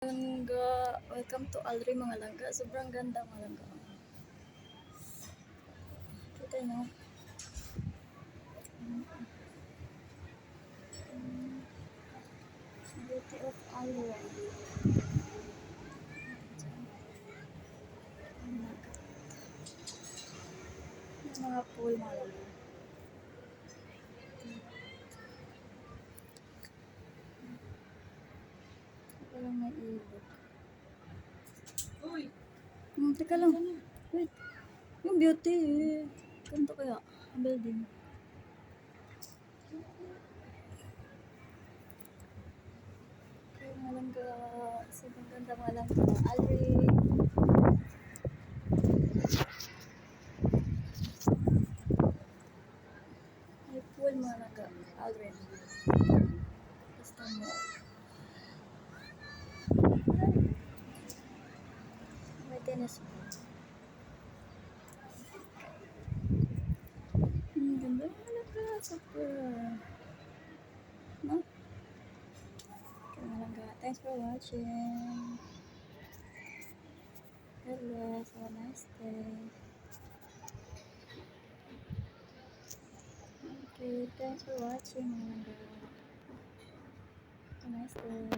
Langga, welcome to Alri mga langga. Sobrang ganda mga langga. Kita nyo. Beauty of Alri. Mga pool mga langga. May ilog. Uy, Hmm, teka lang. Wait. Yung beauty. Ganito kaya. Ang building. Kaya nga lang ka. Sobrang ganda nga lang ka. Alri. May pool mga lang ka. Alri. Basta mo. Yes. hmm, gimana nah. Thanks for watching. Hello so nice day okay thanks for watching. Kenalan nice day